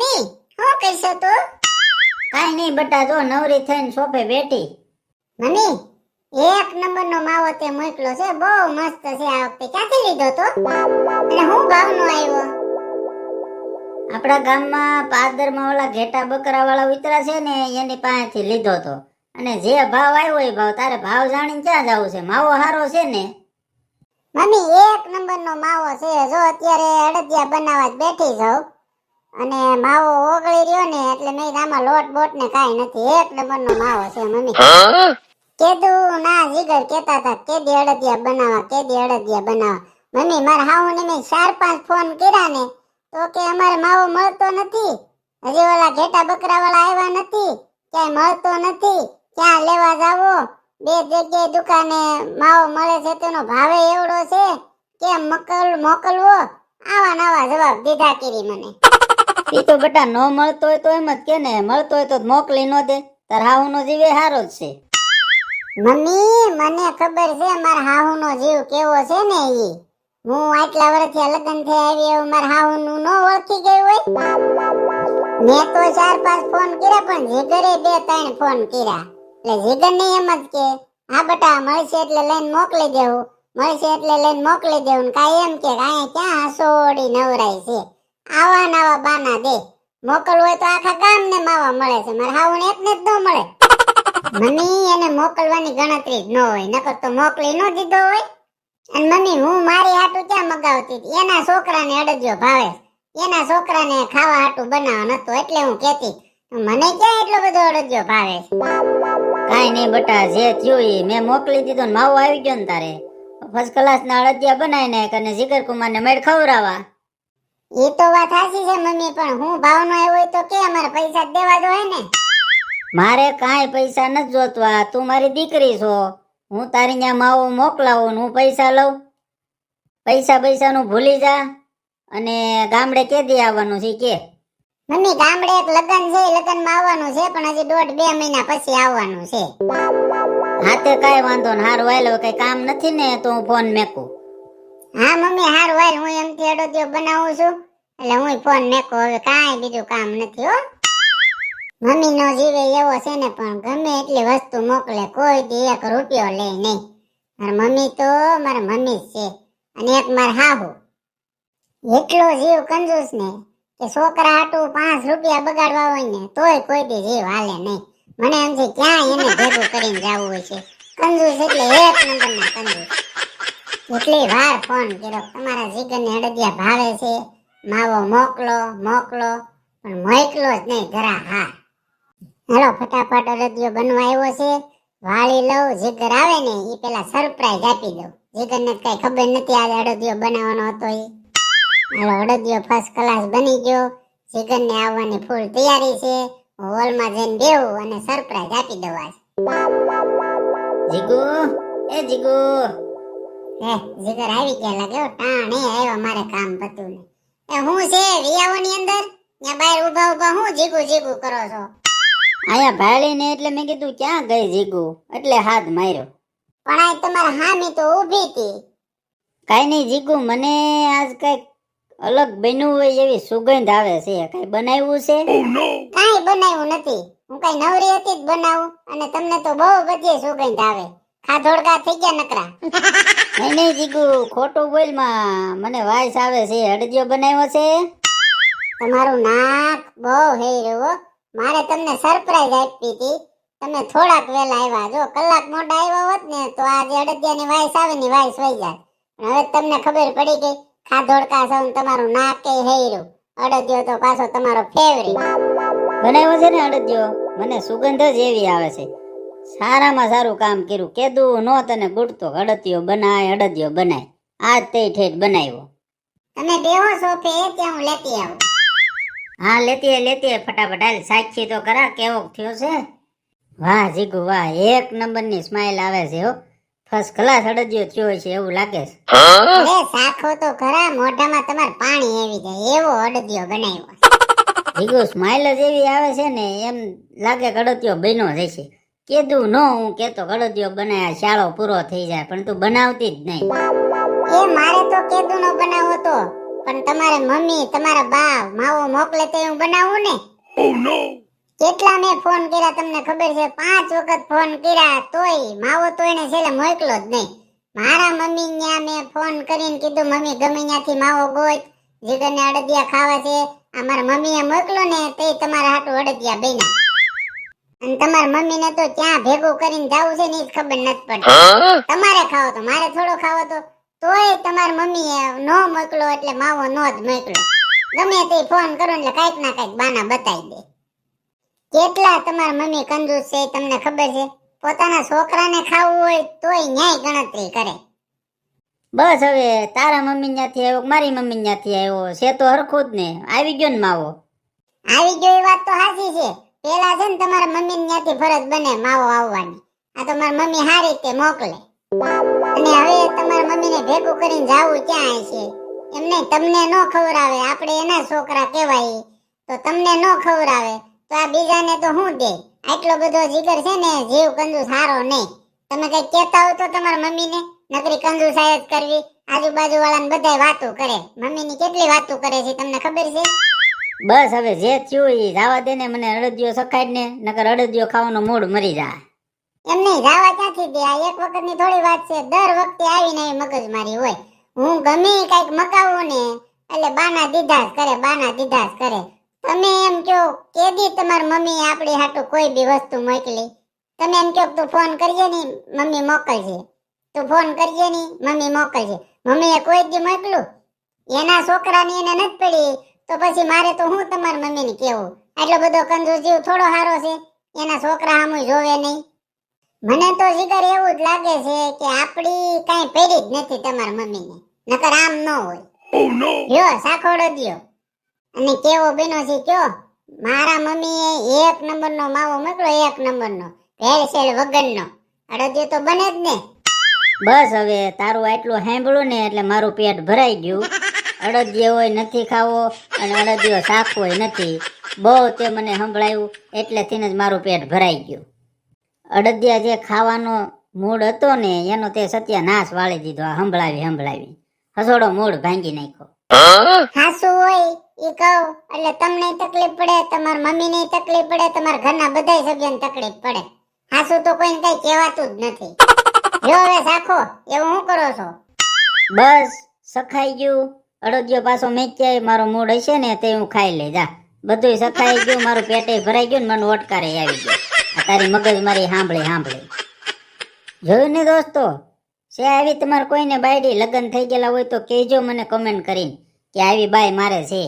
Mummy હું કરશો તું? કાંઈ નહીં બટા જો નવરી થઈને સોફે બેઠી. મમ્મી એક નંબરનો માવો તે મોકલો છે બહુ મસ્ત છે આ વખતે. ક્યાંથી લીધો તો? અને હું ભાવનો આવ્યો? આપણા ગામમાં પાદરમાં ઓલા ઘેટા બકરા વાળા ઉતરા છે ને એની પાસેથી લીધો તો. અને જે ભાવ આવ્યો એ ભાવ તારે ભાવ જાણીને ક્યાં જવું છે? માવો હારો છે ને? મમ્મી એક નંબરનો માવો છે. જો અત્યારે અડદિયા બનાવવા બેઠી જાઉં. અને માવો ઓગળી રહ્યો ને એટલે મેં આમાં લોટ બોટ ને કાંઈ નથી. એક નંબરનો માવો છે મમ્મી. કેદું ના જીગર કેતા હતા કેદી અડદિયા બનાવવા કેદી અડદિયા બનાવવા મમ્મી મારા હાહુ ને મેં ચાર પાંચ ફોન કર્યા ને તો કે અમારે માવો મળતો નથી. હજી ઓલા ઘેટા બકરા વાળા આવ્યા નથી. ક્યાંય મળતો નથી. ક્યાં લેવા જાવો? બે જગ્યાએ દુકાને માવો મળે છે તેનો ભાવે એવડો છે. કેમ મોકલ મોકલવો? આવા નવા જવાબ દીધા કરી મને. તો બેટા ન મળતો હોય તો એમ જ કે ને, મળતો હોય તો મોકલી ન દે. તાર હાહુનો જીવે હારો છે. મમ્મી, મને ખબર છે મારા હાહુનો જીવ કેવો છે ને ઈ. હું આટલા વર્ષથી લગ્ન થઈ આવી એવું મારા હાહુનું નો ઓળખી ગયું હોય. મેં તો ચાર પાંચ ફોન કર્યા, પણ જીગરે બે ત્રણ ફોન કર્યા. એટલે જીગર ને એમ જ કે, હા બેટા, મળશે એટલે લઈને મોકલી દેવું. મળશે એટલે લઈને મોકલી દેવું. ને કાંઈ એમ કે, કાંઈ ક્યાં હસોડી નવરાય છે. આવા નવા બાના દે. મોકલ હોય તો આખા ગામને માવા મળે છે. મારા હાહુને એકને જ ન મળે. મમ્મી એને મોકલવાની ગણતરી ન હોય. નકર તો મોકલી ન દીધો હોય. અને મમ્મી, હું મારી હાટું ક્યાં મગાવતી એના છોકરાને અડજ્યો ભાવે એના છોકરાને ખાવા હાટું બનાવવા નતો, એટલે હું કેતી મને ક્યાં એટલો બધો અડજ્યો ભાવે કાંઈ નહીં બટા, જે થયું એ મેં મોકલી દીધો ને માવો આવી ગયો ને તારે. ફર્સ્ટ ક્લાસ ના અડદિયા બનાવી નાખ અને જીગર કુમાર ને મેળ ખવડાવવા. એ તો વાત સાચી છે મમ્મી પણ હું ભાવનો આવ્યો તો કે અમારે પૈસા દેવા જોઈએ ને? મારે કાંઈ પૈસા નથી જોતવા. તું મારી દીકરી છો. હું તારી ત્યાં માવો મોકલાવું હું પૈસા લઉં. પૈસા પૈસા નું ભૂલી જા અને ગામડે કેદી આવવાનું છે કે? મમ્મી ગામડે એક લગન છે લગનમાં આવવાનું છે પણ હજી દોઢ બે મહિના પછી આવવાનું છે. હાથે કાંઈ વાંધો ને હારું વાયલો કઈ કામ નથી ને તો હું ફોન મેકું. હા મમ્મી હારું વાયલ હું એમથી અડોદિયો બનાવું છું. એટલે હું ફોન મેકો, હવે કાંઈ બીજું કામ નથી હો. મમ્મી નો જીવે એવો છે ને પણ ગમે એટલી વસ્તુ મોકલે, કોઈ દી એક રૂપિયો લે નહીં. મારા મમ્મી તો, મારા મમ્મી જ છે. અને એક મારા હાહુ. એટલો જીવ કંજૂસ ને કે છોકરા હાટું પાંચ રૂપિયા બગાડવા હોય ને, તોય કોઈ દી જીવ હાલે નહીં. મને એમ છે ક્યાં એને ભેગું કરીને જવું હોય છે. કંજૂસ એટલે એક નંબરના કંજૂસ. કેટલી વાર ફોન કર્યો. તમારા જીગરને અડદિયા ભાવે છે. માવો મોકલો મોકલો પણ મોકલો જ નહીં જરા હા. હાલો ફટાફટ અડદિયો બનવા આવ્યો છે. વાળી લઉં જીગર આવે ને એ પેલા સરપ્રાઈઝ આપી દઉં. જીગરને કઈ ખબર નથી આજે અડદિયો બનાવવાનો હતો એ હાલો અડદિયો ફર્સ્ટ ક્લાસ બની ગયો. જીગરને આવવાની ફૂલ તૈયારી છે. હું હોલમાં જઈને બેવું અને સરપ્રાઈઝ આપી દઉં આજ. જીગુ એ જીગુ. એ જીગર આવી ગયા લાગે હો. ટાણે આવ્યો મારે કામ પતું ને એ હું છે વિયાઓની અંદર? ત્યાં બહાર ઊભા ઊભા હું જીગુ જીગુ કરો છો? આયા ભાળી ને એટલે મેં કીધું ક્યાં ગઈ જીગુ? એટલે હાથ માર્યો. પણ આ તમારા હામી તો ઊભી હતી. કાંઈ નહીં જીગુ મને આજ કંઈક અલગ બન્યું હોય એવી સુગંધ આવે છે. કઈ બનાવ્યું છે? કાંઈ બનાવ્યું નથી. હું કઈ નવરી હતી જ બનાવું અને તમને તો બહુ બધી સુગંધ આવે. ખાધોડકા થઈ ગયા નકરા. નહીં જીગુ ખોટું બોલમાં. મને વાયસ આવે છે અડદિયો બનાવ્યો છે. તમારું નાક બહુ હેર્યું મારે તમને સરપ્રાઈઝ આપી હતી. તમે થોડાક વેલા આવ્યા. જો કલાક મોડા આવ્યા હોત ને તો આજે અડદિયાની વાઈસ આવે ને વાઈસ વહી જાય. પણ હવે તમને ખબર પડી ગઈ ખાધોડકા સૌ તમારું નાક એ હેર્યું અડદિયો તો પાછો તમારો ફેવરિટ બનાવ્યો છે ને અડદિયો મને સુગંધ જ એવી આવે છે. સારામાં સારું કામ કર્યું. કેદું નો તને ગુડતો અડદિયો બનાય અડદિયો બનાય. આજ તે ઠેઠ બનાવ્યો. તમે બેહો સોફે ત્યાં હું લેતી આવું. હા લેતી લેતી ફટાફટ હાલ સાક્ષી તો કરા કેવો થયો છે? વાહ જીગુ વાહ. એક નંબરની સ્માઈલ આવે છે હો. ફર્સ્ટ ક્લાસ અડદિયો થયો છે એવું લાગે છે. અરે સાખો તો ખરા મોઢામાં તમારે પાણી આવી જાય. એવો અડદિયો બનાવ્યો જીગુ સ્માઈલ જ એવી આવે છે ને એમ લાગે કડતિયો બન્યો જશે કીધું નો હું કેતો ગળદિયો બનાયા શાળો પૂરો થઈ જાય પણ તું બનાવતી જ નહીં. એ મારે તો કેદુનો બનાવો તો પણ તમારે મમ્મી તમારા બા માવો મોકલે તો હું બનાવું ને. કેટલા મેં ફોન કર્યા તમને ખબર છે? પાંચ વખત ફોન કર્યા તોય માવો તો એને છેલ્લે મોકલો જ નહીં. મારા મમ્મી ન્યા મેં ફોન કરીને કીધું મમ્મી ગમે ત્યાંથી માવો ગોત જીગરને અડદિયા ખાવા છે. આ મારા મમ્મીએ મોકલો ને તે તમારા હાટું અડદિયા બેના અને તમારા મમ્મીને તો ક્યાં ભેગું કરીને જાવું છે ને ખબર નથી પડતી. તમારે ખાવો તો મારે થોડો ખાવો તો. તોય તમારી મમ્મીએ નો મોકલો એટલે માવો નો જ મોકલો. ગમે તે ફોન કરો એટલે કાંઈક ના કાંઈક બાના બતાવી દે. કેટલા તમારા મમ્મી કંજૂસ છે તમને ખબર છે? પોતાના છોકરાને ખાવું હોય તોય ન્યાય ગણતરી કરે. બસ હવે તારા મમ્મી ત્યાંથી આવ્યો મારી મમ્મી ત્યાંથી આવ્યો? છે તો હરખું જ ને. આવી ગયો ને માવો. આવી ગયો એ વાત તો સાચી છે. પેલા છે ને તમારા મમ્મી ત્યાંથી ફરજ બને માવો આવવાની. આ તો મારી મમ્મી હારી રીતે મોકલે. અને હવે તમારા મમ્મીને ભેગું કરીને જાવું ક્યાં છે? એમને તમને ન ખવડાવે આપણે એના છોકરા કહેવાય. તો તમને ન ખવડાવે તો આ બીજાને તો શું દે? આટલો બધો જીગર છે ને, જીવ કંજુ સારો નહીં. તમે કઈ કહેતા હો તો તમારા મમ્મીને? નકરી કંજુસાઈ જ કરવી. આજુબાજુ વાળાને બધાય વાતો કરે. મમ્મીની કેટલી વાતો કરે છે, તમને ખબર છે? બસ હવે જે થયું એ જવા દે ને, મને અડદિયો સખાઈ ને, નકર અડદિયો ખાવાનો મૂડ મરી જાય. એમ નહીં, જાવા ક્યાંથી દે? આ એક વખતની થોડી વાત છે. દર વખતે આવીને મગજ મારી હોય. હું ગમે કંઈક મકાવું ને, એટલે બાના દીધા કરે, બાના દીધા કરે. તમે એમ કહો કેદી તમારી મમ્મી આપણી હાટુ કોઈ બી વસ્તુ મોકલી? તમે એમ કહો તું ફોન કરજે ની, મમ્મી મોકલજે. તું ફોન કરજે ની, મમ્મી મોકલજે. મમ્મીએ કોઈ દી મોકલું? એના છોકરાની એને નથી પડી. તો પછી મારે તો હું તમારી મમ્મીને કેવું આટલો બધો કંજૂસ જીવ થોડો સારો છે એના છોકરા સામું જોવે નહીં. મને તો જીગર એવું જ લાગે છે કે આપડી કાંઈ પેરી જ નથી તમારા મમ્મીને નકર આમ ન હોય. યો સાખોડો દિયો. અને કેવો બેનો છે કયો? મારા મમ્મીએ એક નંબરનો માવો મોકલો એક નંબરનો. ભેળસેળ વગરનો. અડદિયો તો બને જ ને. બસ હવે તારું આટલું સાંભળું ને એટલે મારું પેટ ભરાઈ ગયું. અડદિયો હોય નથી ખાવો અને અડદિયો શાક હોય નથી. બહુ તે મને સંભળાયું એટલેથી જ મારું પેટ ભરાઈ ગયું. અડદિયા જે ખાવાનો મૂડ હતો ને એનો તે સત્યાનાશ વાળી દીધો આ સંભળાવી સંભળાવી. હસોડો મૂડ ભાંગી નાખ્યો. હાસુ હોય એ કહો એટલે તમને તકલીફ પડે તમારા મમ્મીને તકલીફ પડે તમારા ઘરના બધાય સભ્યોને તકલીફ પડે. હાસુ તો કોઈને કઈ કહેવાતું જ નથી. જો હવે સાખો એવું હું કરો છો? બસ સખાઈ ગયું. અડદિયો પાછો મેચ્યા મારો મૂડ હશે ને, તે હું ખાઈ લઈ જા. બધું સખાઈ ગયું, મારું પેટે ભરાઈ ગયું ને મને ઓટકારે આવી ગયો. તારી મગજ મારી સાંભળી સાંભળી. જોયું ને દોસ્તો? છે આવી તમારે કોઈને બાયડી લગ્ન થઈ ગયેલા હોય તો કહેજો મને કમેન્ટ કરીને કે આવી બાય મારે છે.